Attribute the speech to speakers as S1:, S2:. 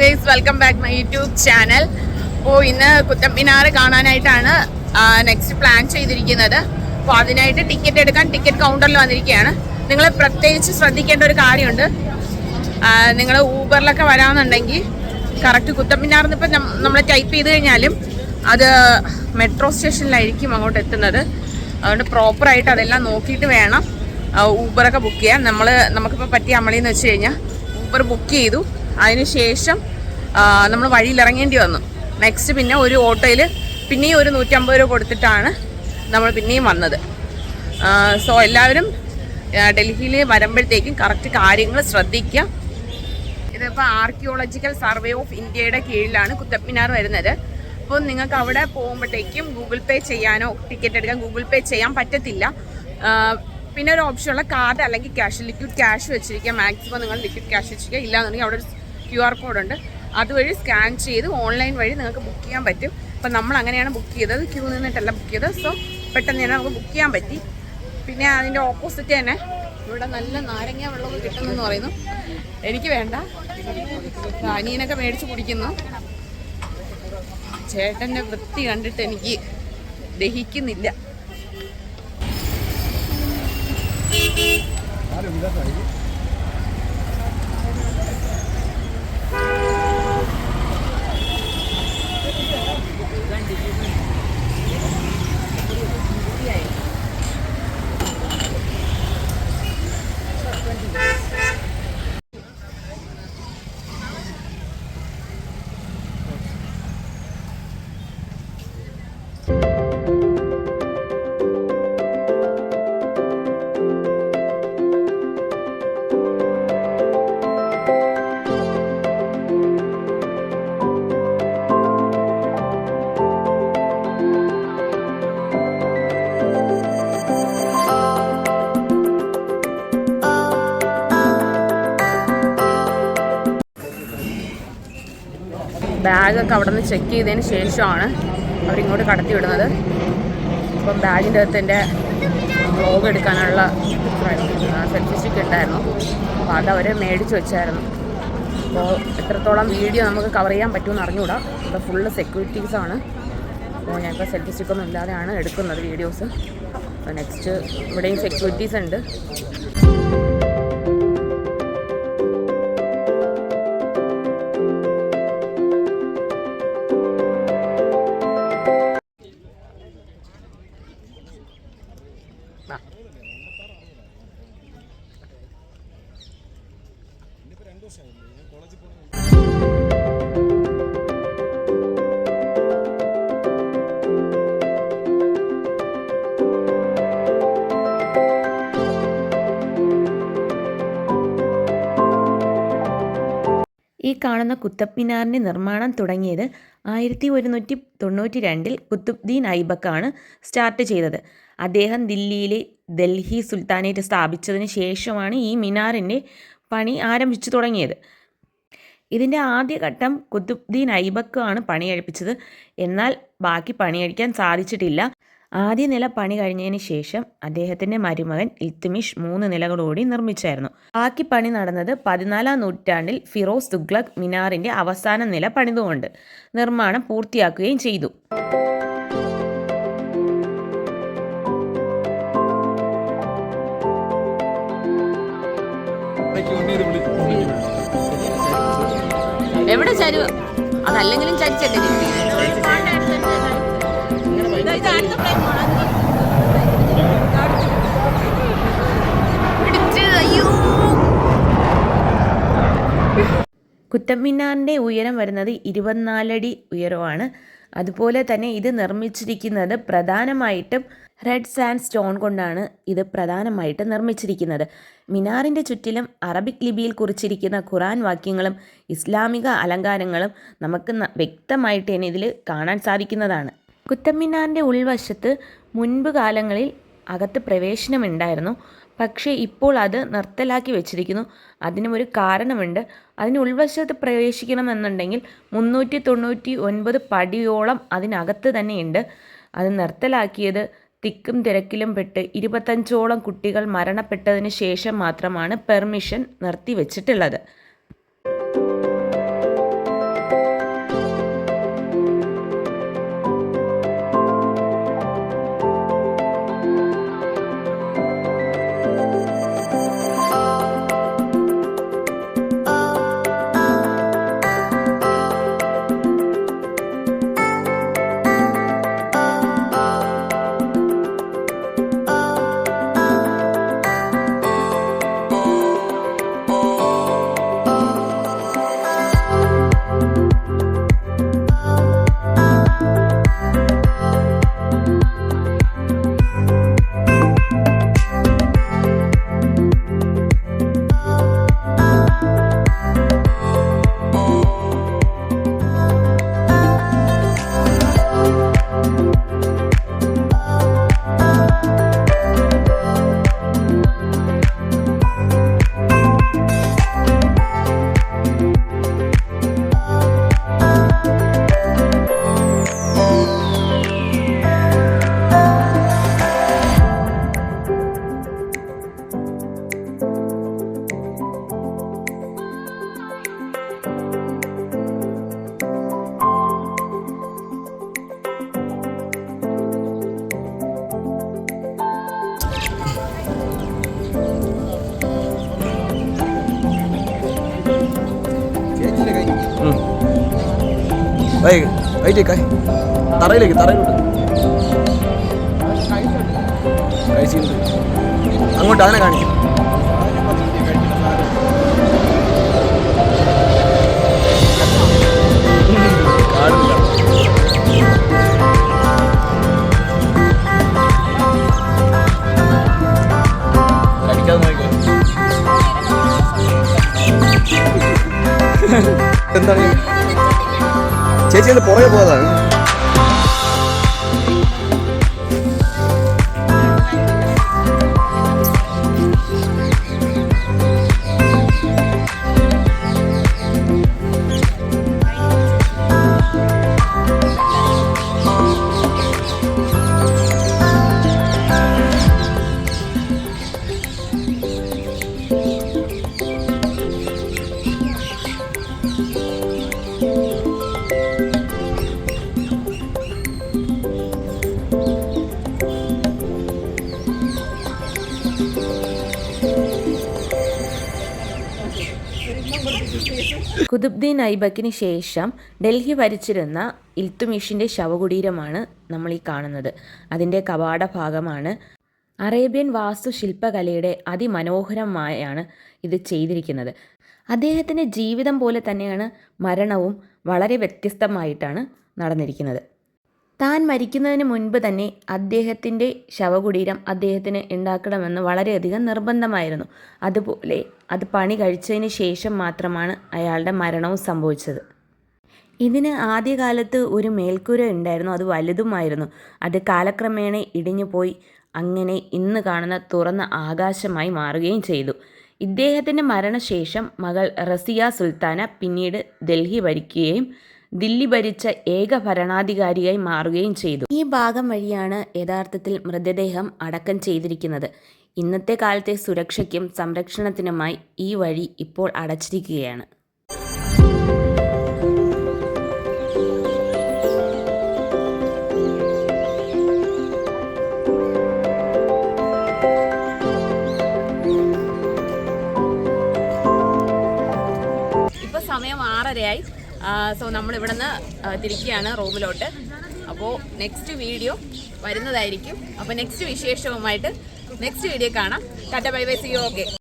S1: Guys welcome back my YouTube channel അപ്പോൾ ഇന്ന് Qutub കാണാനായിട്ടാണ് next plan ചെയ്തിരിക്കുന്നത്. അപ്പോൾ അതിനായിട്ട് ടിക്കറ്റ് എടുക്കാൻ ടിക്കറ്റ് കൗണ്ടറിൽ വന്നിരിക്കുകയാണ്. നിങ്ങൾ പ്രത്യേകിച്ച് ശ്രദ്ധിക്കേണ്ട ഒരു കാര്യമുണ്ട്. നിങ്ങൾ ഊബറിലൊക്കെ വരാമെന്നുണ്ടെങ്കിൽ കറക്റ്റ് കുത്തബ് മിനാറിന്ന് ഇപ്പം നമ്മൾ ടൈപ്പ് ചെയ്ത് കഴിഞ്ഞാലും അത് മെട്രോ സ്റ്റേഷനിലായിരിക്കും അങ്ങോട്ട് എത്തുന്നത്. അതുകൊണ്ട് പ്രോപ്പറായിട്ട് അതെല്ലാം നോക്കിയിട്ട് വേണം ഊബറൊക്കെ ബുക്ക് ചെയ്യാൻ. നമ്മൾ നമുക്കിപ്പോൾ പറ്റിയ അമളിയെന്ന് വെച്ച് കഴിഞ്ഞാൽ ഊബർ ബുക്ക് ചെയ്തു. അതിന് ശേഷം നമ്മൾ വഴിയിൽ ഇറങ്ങേണ്ടി വന്നു. നെക്സ്റ്റ് പിന്നെ ഒരു ഓട്ടോയിൽ പിന്നെയും ഒരു നൂറ്റമ്പത് രൂപ കൊടുത്തിട്ടാണ് നമ്മൾ പിന്നെയും വന്നത്. സോ എല്ലാവരും ഡൽഹിയിൽ വരുമ്പോഴത്തേക്കും കറക്റ്റ് കാര്യങ്ങൾ ശ്രദ്ധിക്കുക. ഇതിപ്പോൾ ആർക്കിയോളജിക്കൽ സർവേ ഓഫ് ഇന്ത്യയുടെ കീഴിലാണ് കുത്തബ് മിനാർ വരുന്നത്. അപ്പോൾ നിങ്ങൾക്ക് അവിടെ പോകുമ്പോഴത്തേക്കും ഗൂഗിൾ പേ ചെയ്യാനോ ടിക്കറ്റ് എടുക്കാൻ ഗൂഗിൾ പേ ചെയ്യാൻ പറ്റത്തില്ല. പിന്നെ ഒരു ഓപ്ഷനുള്ള കാർഡ് അല്ലെങ്കിൽ ക്യാഷ് ലിക്വിഡ് ക്യാഷ് വെച്ചിരിക്കുക. മാക്സിമം നിങ്ങൾ ലിക്വിഡ് ക്യാഷ് വെച്ചിരിക്കുക. ഇല്ലാന്നുണ്ടെങ്കിൽ അവിടെ ക്യു ആർ കോഡുണ്ട് അതുവഴി സ്കാൻ ചെയ്ത് ഓൺലൈൻ വഴി നിങ്ങൾക്ക് ബുക്ക് ചെയ്യാൻ പറ്റും. അപ്പം നമ്മൾ അങ്ങനെയാണ് ബുക്ക് ചെയ്തത്. ക്യൂ നിന്നിട്ടല്ല ബുക്ക് ചെയ്തത്. സോ പെട്ടെന്ന് തന്നെ നമുക്ക് ബുക്ക് ചെയ്യാൻ പറ്റി. പിന്നെ അതിന്റെ ഓപ്പോസിറ്റ് തന്നെ. ഇവിടെ നല്ല നാരങ്ങ വെള്ളം കിട്ടുന്നെന്ന് പറയുന്നു. എനിക്ക് വേണ്ട. അനിയനൊക്കെ മേടിച്ച് കുടിക്കുന്നു. ചേട്ടന്റെ വൃത്തി കണ്ടിട്ട് എനിക്ക് ദഹിക്കുന്നില്ല. 残り1分。ബാഗൊക്കെ അവിടെ നിന്ന് ചെക്ക് ചെയ്തതിന് ശേഷമാണ് അവരിങ്ങോട്ട് കടത്തി വിടുന്നത്. അപ്പം ബാഗിന്റെ അകത്ത് എന്റെ വ്ലോഗ് എടുക്കാനുള്ള സ്റ്റിക്ക് ഉണ്ടായിരുന്നു. അപ്പോൾ അത് അവർ മേടിച്ച് വെച്ചായിരുന്നു. അപ്പോൾ എത്രത്തോളം വീഡിയോ നമുക്ക് കവർ ചെയ്യാൻ പറ്റുമെന്ന് അറിഞ്ഞുകൂടാ. ഇവിടെ ഫുള്ള് സെക്യൂരിറ്റീസാണ് അപ്പോൾ ഞാനിപ്പോൾ സെൽഫി സ്റ്റിക്കൊന്നും ഇല്ലാതെയാണ് എടുക്കുന്നത് വീഡിയോസ് അപ്പോൾ നെക്സ്റ്റ് ഇവിടെയും സെക്യൂരിറ്റീസ് ഉണ്ട്.
S2: കാണുന്ന കുത്തബ് മിനാറിന്റെ നിർമ്മാണം തുടങ്ങിയത് ആയിരത്തി ഒരുന്നൂറ്റി തൊണ്ണൂറ്റി രണ്ടിൽ കുത്തുബ്ദീൻ ഐബക്കാണ് സ്റ്റാർട്ട് ചെയ്തത്. അദ്ദേഹം ദില്ലിയിലെ ഡൽഹി സുൽത്താനേറ്റ് സ്ഥാപിച്ചതിന് ശേഷമാണ് ഈ മിനാറിന്റെ പണി ആരംഭിച്ചു തുടങ്ങിയത്. ഇതിന്റെ ആദ്യഘട്ടം കുത്തുബ്ദീൻ ഐബക്കാണ് പണിയഴിപ്പിച്ചത് എന്നാൽ ബാക്കി പണിയഴിക്കാൻ സാധിച്ചിട്ടില്ല. ആദ്യ നില പണി കഴിഞ്ഞതിന് ശേഷം അദ്ദേഹത്തിന്റെ മരുമകൻ ഇൽത്തുമിഷ് മൂന്ന് നിലകളോടി നിർമ്മിച്ചായിരുന്നു. ബാക്കി പണി നടന്നത് പതിനാലാം നൂറ്റാണ്ടിൽ ഫിറോസ് തുഗ്ലക് മിനാറിന്റെ അവസാന നില പണിതുകൊണ്ട് നിർമ്മാണം പൂർത്തിയാക്കുകയും ചെയ്തു.
S1: എവിടെ ചരുവ് അതല്ലെങ്കിലും ചരിച്ചല്ലേ
S2: കുത്തബ് മിനാറിന്റെ ഉയരം വരുന്നത് ഇരുപത്തിനാലടി ഉയരമാണ്. അതുപോലെ തന്നെ ഇത് നിർമ്മിച്ചിരിക്കുന്നത് പ്രധാനമായിട്ടും റെഡ് സാൻഡ് സ്റ്റോൺ കൊണ്ടാണ് ഇത് പ്രധാനമായിട്ട് നിർമ്മിച്ചിരിക്കുന്നത്. മിനാറിന്റെ ചുറ്റിലും അറബിക് ലിപിയിൽ കുറിച്ചിരിക്കുന്ന ഖുറാൻ വാക്യങ്ങളും ഇസ്ലാമിക അലങ്കാരങ്ങളും നമുക്ക് വ്യക്തമായിട്ട് തന്നെ ഇതിൽ കാണാൻ സാധിക്കുന്നതാണ്. കുത്തബ് മിനാറിന്റെ ഉൾവശത്ത് മുൻപ് കാലങ്ങളിൽ അകത്ത് പ്രവേശനമുണ്ടായിരുന്നു. പക്ഷേ ഇപ്പോൾ അത് നിർത്തലാക്കി വെച്ചിരിക്കുന്നു. അതിനും ഒരു കാരണമുണ്ട്. അതിന് ഉൾവശത്ത് പ്രവേശിക്കണമെന്നുണ്ടെങ്കിൽ മുന്നൂറ്റി തൊണ്ണൂറ്റി ഒൻപത് പടിയോളം അതിനകത്ത് തന്നെയുണ്ട്. അത് നിർത്തലാക്കിയത് തിക്കും തിരക്കിലും പെട്ട് ഇരുപത്തഞ്ചോളം കുട്ടികൾ മരണപ്പെട്ടതിന് ശേഷം മാത്രമാണ് പെർമിഷൻ നിർത്തിവെച്ചിട്ടുള്ളത്.
S3: തറയിലേക്ക് തറയിലോട്ട്. അങ്ങോട്ട് അതിനെ കാണിക്കും. എന്താണ് ചേച്ചി ഒന്ന് പുറകെ പോയതാണ്
S2: കുതുബ്ദീൻ ഐബക്കിന് ശേഷം ഡൽഹി ഭരിച്ചിരുന്ന ഇൽത്തുമിഷിന്റെ ശവകുടീരമാണ് നമ്മൾ ഈ കാണുന്നത്. അതിന്റെ കവാട ഭാഗമാണ് അറേബ്യൻ വാസ്തുശില്പകലയുടെ അതിമനോഹരമായാണ് ഇത് ചെയ്തിരിക്കുന്നത്. അദ്ദേഹത്തിന്റെ ജീവിതം പോലെ തന്നെയാണ് മരണവും വളരെ വ്യത്യസ്തമായിട്ടാണ് നടന്നിരിക്കുന്നത്. താൻ മരിക്കുന്നതിന് മുൻപ് തന്നെ അദ്ദേഹത്തിന്റെ ശവകുടീരം അദ്ദേഹത്തിന് ഉണ്ടാക്കണമെന്ന് വളരെയധികം നിർബന്ധമായിരുന്നു. അതുപോലെ അത് പണി കഴിച്ചതിന് ശേഷം മാത്രമാണ് അയാളുടെ മരണവും സംഭവിച്ചത്. ഇതിന് ആദ്യകാലത്ത് ഒരു മേൽക്കൂര ഉണ്ടായിരുന്നു. അത് വലുതുമായിരുന്നു. അത് കാലക്രമേണ ഇടിഞ്ഞു പോയി അങ്ങനെ ഇന്ന് കാണുന്ന തുറന്ന ആകാശമായി മാറുകയും ചെയ്തു. ഇദ്ദേഹത്തിന്റെ മരണശേഷം മകൾ റസിയ സുൽത്താന പിന്നീട് ഡൽഹി ഭരിക്കുകയും ദില്ലി ഭരിച്ച ഏക ഭരണാധികാരിയായി മാറുകയും ചെയ്തു. ഈ ഭാഗം വഴിയാണ് യഥാർത്ഥത്തിൽ മൃതദേഹം അടക്കം ചെയ്തിരിക്കുന്നത്. ഇന്നത്തെ കാലത്തെ സുരക്ഷയ്ക്കും സംരക്ഷണത്തിനുമായി ഈ വഴി ഇപ്പോൾ അടച്ചിരിക്കുകയാണ്.
S1: ഇപ്പൊ സമയം ആറരയായി. സോ നമ്മൾ ഇവിടെ നിന്ന് തിരിക്കുകയാണ് റൂമിലോട്ട്. അപ്പോൾ നെക്സ്റ്റ് വീഡിയോ വരുന്നതായിരിക്കും. അപ്പോൾ നെക്സ്റ്റ് വിശേഷവുമായിട്ട് നെക്സ്റ്റ് വീഡിയോ കാണാം. Tata bye bye see okay